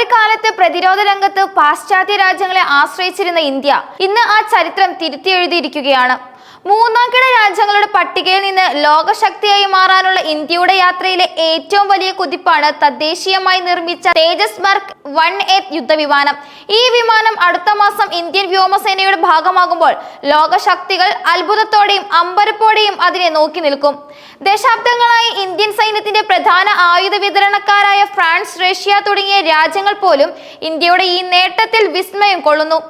ഒരു കാലത്ത് പ്രതിരോധ രംഗത്ത് പാശ്ചാത്യ രാജ്യങ്ങളെ ആശ്രയിച്ചിരുന്ന ഇന്ത്യ ഇന്ന് ആ ചരിത്രം തിരുത്തി എഴുതിയിരിക്കുകയാണ്. മൂന്നാംകിട രാജ്യങ്ങളുടെ പട്ടികയിൽ നിന്ന് ലോകശക്തിയായി മാറാനുള്ള ഇന്ത്യയുടെ യാത്രയിലെ ഏറ്റവും വലിയ കുതിപ്പാണ് തദ്ദേശീയമായി നിർമ്മിച്ച തേജസ് മർക്ക് വൺ എ യുദ്ധവിമാനം. ഈ വിമാനം അടുത്ത മാസം ഇന്ത്യൻ വ്യോമസേനയുടെ ഭാഗമാകുമ്പോൾ ലോകശക്തികൾ അത്ഭുതത്തോടെയും അമ്പരപ്പോടെയും അതിനെ നോക്കി നിൽക്കും. ദശാബ്ദങ്ങളായി ഇന്ത്യൻ സൈന്യത്തിന്റെ പ്രധാന ആയുധ വിതരണക്കാരായ ഫ്രാൻസ് റഷ്യ തുടങ്ങിയ രാജ്യങ്ങൾ പോലും ഇന്ത്യയുടെ ഈ നേട്ടത്തിൽ വിസ്മയം കൊള്ളുന്നു.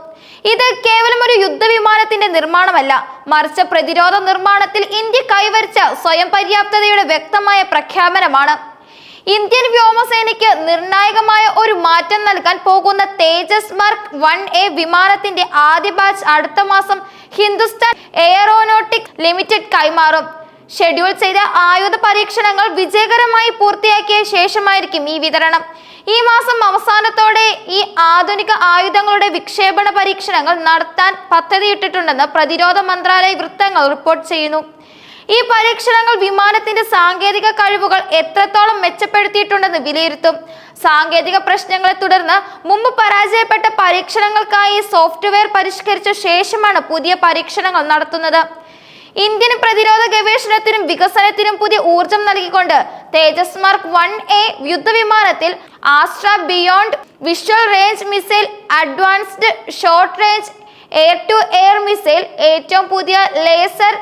ഇത് കേവലം ഒരു യുദ്ധവിമാനത്തിന്റെ നിർമ്മാണമല്ല. മറിച്ച് പ്രതിരോധ നിർമ്മാണത്തിൽ ഇന്ത്യ കൈവരിച്ച സ്വയം പര്യാപ്തതയുടെ വ്യക്തമായ പ്രഖ്യാപനമാണ്. ഇന്ത്യൻ വ്യോമസേനയ്ക്ക് നിർണായകമായ ഒരു മാറ്റം നൽകാൻ പോകുന്ന തേജസ് മാർക്ക് വൺ എ വിമാനത്തിന്റെ ആദ്യ ബാച്ച് അടുത്ത മാസം ഹിന്ദുസ്ഥാൻ എയറോനോട്ടിക് ലിമിറ്റഡ് കൈമാറും. ഷെഡ്യൂൾ ചെയ്ത ആയുധ പരീക്ഷണങ്ങൾ വിജയകരമായി പൂർത്തിയാക്കിയ ശേഷമായിരിക്കും ഈ വിതരണം. ഈ മാസം അവസാനത്തോടെ ഈ ആധുനിക ആയുധങ്ങളുടെ വിക്ഷേപണ പരീക്ഷണങ്ങൾ നടത്താൻ പദ്ധതിയിട്ടിട്ടുണ്ടെന്ന് പ്രതിരോധ മന്ത്രാലയ വൃത്തങ്ങൾ റിപ്പോർട്ട് ചെയ്യുന്നു. ഈ പരീക്ഷണങ്ങൾ വിമാനത്തിന്റെ സാങ്കേതിക കഴിവുകൾ എത്രത്തോളം മെച്ചപ്പെടുത്തിയിട്ടുണ്ടെന്ന് വിലയിരുത്തും. സാങ്കേതിക പ്രശ്നങ്ങളെ തുടർന്ന് മുമ്പ് പരാജയപ്പെട്ട പരീക്ഷണങ്ങൾക്കായി സോഫ്റ്റ്വെയർ പരിഷ്കരിച്ച ശേഷമാണ് പുതിയ പരീക്ഷണങ്ങൾ നടത്തുന്നത്. ഇന്ത്യൻ പ്രതിരോധ ഗവേഷണത്തിനും വികസനത്തിനും പുതിയ ഊർജം നൽകിക്കൊണ്ട് Tejas mark one A യുദ്ധവിമാനത്തിൽ Astra beyond visual range missile advanced short range air to air missile ഏറ്റവും പുതിയ ലേസർ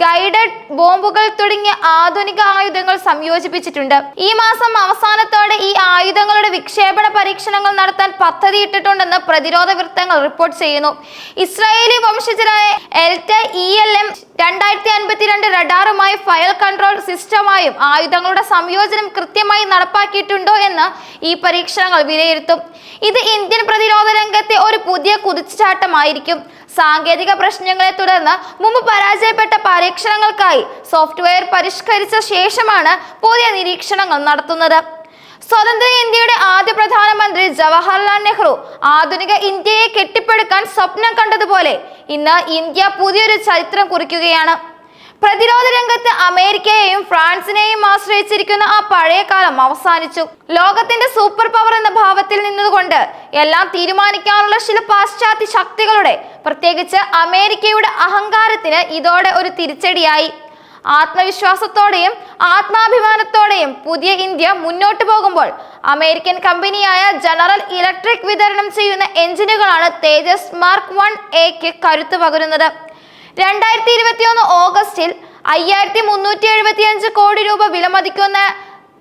ഗൈഡഡ് ബോംബുകൾ തുടങ്ങിയ ആധുനിക ആയുധങ്ങൾ സംയോജിപ്പിച്ചിട്ടുണ്ട്. ഈ മാസം അവസാനത്തോടെ ഈ ആയുധങ്ങളുടെ വിക്ഷേപണ പരീക്ഷണങ്ങൾ നടത്താൻ പദ്ധതിയിട്ടിട്ടുണ്ടെന്ന് പ്രതിരോധ വൃത്തങ്ങൾ റിപ്പോർട്ട് ചെയ്യുന്നു. ഇസ്രായേലി വംശജരായ എൽറ്റ ഇ എൽ എം രണ്ടായിരത്തി അൻപത്തിരണ്ട് റഡാറുമായി ഫയൽ കൺട്രോൾ സിസ്റ്റമായും ആയുധങ്ങളുടെ സംയോജനം കൃത്യമായി നടപ്പാക്കിയിട്ടുണ്ടോ എന്ന് ഈ പരീക്ഷണങ്ങൾ വിലയിരുത്തും. ഇത് ഇന്ത്യൻ പ്രതിരോധ രംഗത്തെ ഒരു പുതിയ കുതിച്ചുചാട്ടമായിരിക്കും. സാങ്കേതിക പ്രശ്നങ്ങളെ തുടർന്ന് മുമ്പ് പരാജയപ്പെട്ട പരീക്ഷണങ്ങൾക്കായി സോഫ്റ്റ്വെയർ പരിഷ്കരിച്ച ശേഷമാണ് പുതിയ നിരീക്ഷണങ്ങൾ നടത്തുന്നത്. സ്വതന്ത്ര ഇന്ത്യയുടെ ആദ്യ പ്രധാനമന്ത്രി ജവഹർലാൽ നെഹ്റു ആധുനിക ഇന്ത്യയെ കെട്ടിപ്പടുക്കാൻ സ്വപ്നം കണ്ടതുപോലെ ഇന്ന് ഇന്ത്യ പുതിയൊരു ചരിത്രം കുറിക്കുകയാണ്. പ്രതിരോധ രംഗത്ത് അമേരിക്കയെയും ഫ്രാൻസിനെയും ആശ്രയിച്ചിരിക്കുന്ന ആ പഴയ കാലം അവസാനിച്ചു. ലോകത്തിന്റെ സൂപ്പർ പവർ എന്ന ഭാവത്തിൽ നിന്നതുകൊണ്ട് എല്ലാം തീരുമാനിക്കാനുള്ള ചില പാശ്ചാത്യ ശക്തികളുടെ പ്രത്യേകിച്ച് അമേരിക്കയുടെ അഹങ്കാരത്തിന് ഇതോടെ ഒരു തിരിച്ചടിയായി. ആത്മവിശ്വാസത്തോടെയും ആത്മാഭിമാനത്തോടെയും പുതിയ ഇന്ത്യ മുന്നോട്ട് പോകുമ്പോൾ അമേരിക്കൻ കമ്പനിയായ ജനറൽ ഇലക്ട്രിക് വിതരണം ചെയ്യുന്ന എഞ്ചിനുകളാണ് തേജസ് മാർക്ക് വൺ എക്ക് കരുത്ത് പകരുന്നത്. രണ്ടായിരത്തി ഇരുപത്തിയൊന്ന് ഓഗസ്റ്റിൽ അയ്യായിരത്തി മുന്നൂറ്റി എഴുപത്തി അഞ്ച് കോടി രൂപ വിലമതിക്കുന്ന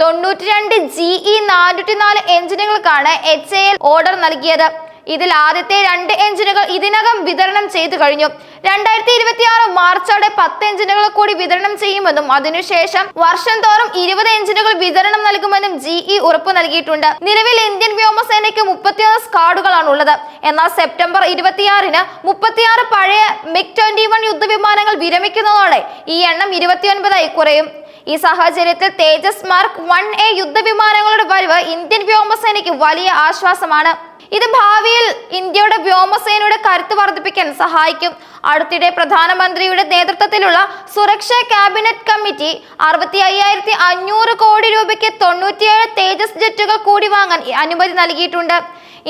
തൊണ്ണൂറ്റി രണ്ട് ജി ഇ നാനൂറ്റി നാല് എഞ്ചിനുകൾക്കാണ് എച്ച് എ എൽ ഓർഡർ നൽകിയത്. ഇതിൽ ആദ്യത്തെ രണ്ട് എഞ്ചിനുകൾ ഇതിനകം വിതരണം ചെയ്തു കഴിഞ്ഞു. രണ്ടായിരത്തി ഇരുപത്തി ആറ് മാർച്ചോടെ പത്ത് എഞ്ചിനുകൾ കൂടി വിതരണം ചെയ്യുമെന്നും അതിനുശേഷം വർഷം തോറും ഇരുപത് എഞ്ചിനുകൾ വിതരണം നൽകുമെന്നും ജി ഇ ഉറപ്പ് നൽകിയിട്ടുണ്ട്. നിലവിൽ ഇന്ത്യൻ വ്യോമസേനയ്ക്ക് മുപ്പത്തിയൊന്ന് സ്കാഡുകളാണ് ഉള്ളത് എന്നാൽ സെപ്റ്റംബർ ഇരുപത്തിയാറിന് മുപ്പത്തിയാറ് പഴയ മിഗ് ട്വന്റി വൺ യുദ്ധവിമാനങ്ങൾ വിരമിക്കുന്നതോടെ ഈ എണ്ണം ഇരുപത്തിയൊൻപതായി കുറയും. ഈ സാഹചര്യത്തിൽ തേജസ് മാർക്ക് വൺ എ യുദ്ധവിമാനങ്ങളുടെ വരവ് ഇന്ത്യൻ വ്യോമസേനയ്ക്ക് വലിയ ആശ്വാസമാണ്. ഇത് ഭാവിയിൽ ഇന്ത്യയുടെ വ്യോമസേനയുടെ കരുത്ത് വർദ്ധിപ്പിക്കാൻ സഹായിക്കും. അടുത്തിടെ പ്രധാനമന്ത്രിയുടെ നേതൃത്വത്തിലുള്ള സുരക്ഷാ ക്യാബിനറ്റ് കമ്മിറ്റി അറുപത്തി അയ്യായിരത്തി അഞ്ഞൂറ് കോടി രൂപയ്ക്ക് തൊണ്ണൂറ്റിയേഴ് തേജസ് ജെറ്റുകൾ കൂടി വാങ്ങാൻ അനുമതി നൽകിയിട്ടുണ്ട്.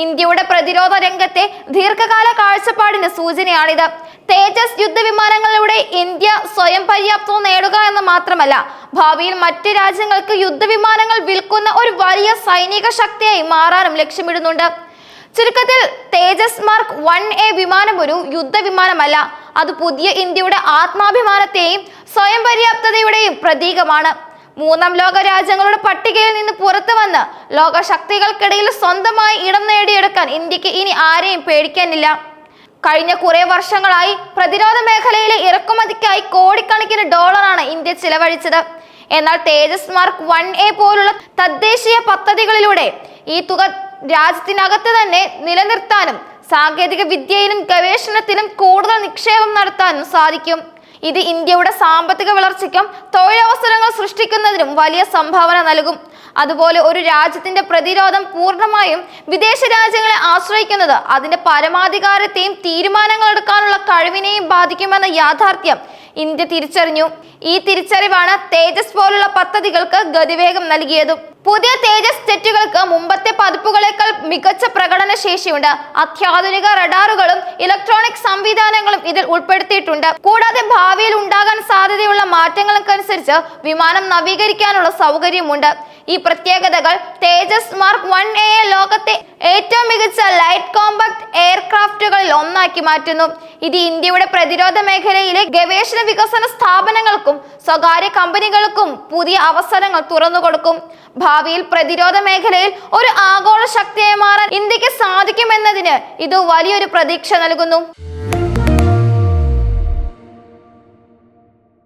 ഇന്ത്യയുടെ പ്രതിരോധ രംഗത്തെ ദീർഘകാല കാഴ്ചപ്പാടിന് സൂചനയാണിത്. തേജസ് യുദ്ധവിമാനങ്ങളിലൂടെ ഇന്ത്യ സ്വയം പര്യാപ്തവും നേടുക എന്ന് മാത്രമല്ല ഭാവിയിൽ മറ്റ് രാജ്യങ്ങൾക്ക് യുദ്ധവിമാനങ്ങൾ വിൽക്കുന്ന ഒരു വലിയ സൈനിക ശക്തിയായി മാറാനും ലക്ഷ്യമിടുന്നുണ്ട്. ചുരുക്കത്തിൽ തേജസ് മാർക്ക് വൺ എ വിമാനം ഒരു യുദ്ധവിമാനമല്ല അത് പുതിയ ഇന്ത്യയുടെ ആത്മാഭിമാനത്തെയും സ്വയം പര്യാപ്തതയുടെയും പ്രതീകമാണ്. മൂന്നാം ലോക രാജ്യങ്ങളുടെ പട്ടികയിൽ നിന്ന് പുറത്തു വന്ന് ലോക ശക്തികൾക്കിടയിൽ സ്വന്തമായി ഇടം നേടിയെടുക്കാൻ ഇന്ത്യയ്ക്ക് ഇനി ആരെയും പേടിക്കാനില്ല. കഴിഞ്ഞ കുറെ വർഷങ്ങളായി പ്രതിരോധ മേഖലയിലെ ഇറക്കുമതിക്കായി കോടിക്കണക്കിന് ഡോളറാണ് ഇന്ത്യ ചിലവഴിച്ചത്. എന്നാൽ തേജസ് മാർക്ക് വൺ എ പോലുള്ള തദ്ദേശീയ പദ്ധതികളിലൂടെ ഈ തുക രാജ്യത്തിനകത്ത് തന്നെ നിലനിർത്താനും സാങ്കേതിക വിദ്യയിലും ഗവേഷണത്തിലും കൂടുതൽ നിക്ഷേപം നടത്താനും സാധിക്കും. ഇത് ഇന്ത്യയുടെ സാമ്പത്തിക വളർച്ചയ്ക്കും തൊഴിലവസരങ്ങൾ സൃഷ്ടിക്കുന്നതിനും വലിയ സംഭാവന നൽകും. അതുപോലെ ഒരു രാജ്യത്തിന്റെ പ്രതിരോധം പൂർണമായും വിദേശ രാജ്യങ്ങളെ ആശ്രയിക്കുന്നത് അതിന്റെ പരമാധികാരത്തെയും തീരുമാനങ്ങൾ എടുക്കാനുള്ള കഴിവിനെയും ബാധിക്കുമെന്ന യാഥാർത്ഥ്യം ഇന്ത്യ തിരിച്ചറിഞ്ഞു. ഈ തിരിച്ചറിവാണ് തേജസ് പോലുള്ള പദ്ധതികൾക്ക് ഗതിവേഗം നൽകിയതും. പുതിയ തേജസ് ജെറ്റുകൾക്ക് മുമ്പത്തെ പതിപ്പുകളേക്കാൾ മികച്ച പ്രകടന ശേഷിയുണ്ട് അത്യാധുനിക റഡാറുകളും ഇലക്ട്രോണിക് സംവിധാനങ്ങളും ഇതിൽ ഉൾപ്പെടുത്തിയിട്ടുണ്ട്. കൂടാതെ ഭാവിയിൽ ഉണ്ടാകാൻ സാധ്യതയുള്ള മാറ്റങ്ങൾക്കനുസരിച്ച് വിമാനം നവീകരിക്കാനുള്ള സൗകര്യമുണ്ട്. ഈ പ്രത്യേകതകൾ തേജസ് മാർക്ക് വൺ എ ലോകത്തെ ഏറ്റവും മികച്ച ലൈറ്റ് കോമ്പാക്ട് എയർക്രാഫ്റ്റുകളിൽ മാറ്റുന്നു. ഇത് ഇന്ത്യയുടെ പ്രതിരോധ മേഖലയിലെ ഗവേഷണ വികസന സ്ഥാപനങ്ങൾക്കും സ്വകാര്യ കമ്പനികൾക്കും പുതിയ അവസരങ്ങൾ തുറന്നു കൊടുക്കും. ഭാവിയിൽ പ്രതിരോധ മേഖലയിൽ ഒരു ആഗോള ശക്തിയായി മാറാൻ ഇന്ത്യയ്ക്ക് സാധിക്കുമെന്നതിന് ഇത് വലിയൊരു പ്രതീക്ഷ നൽകുന്നു.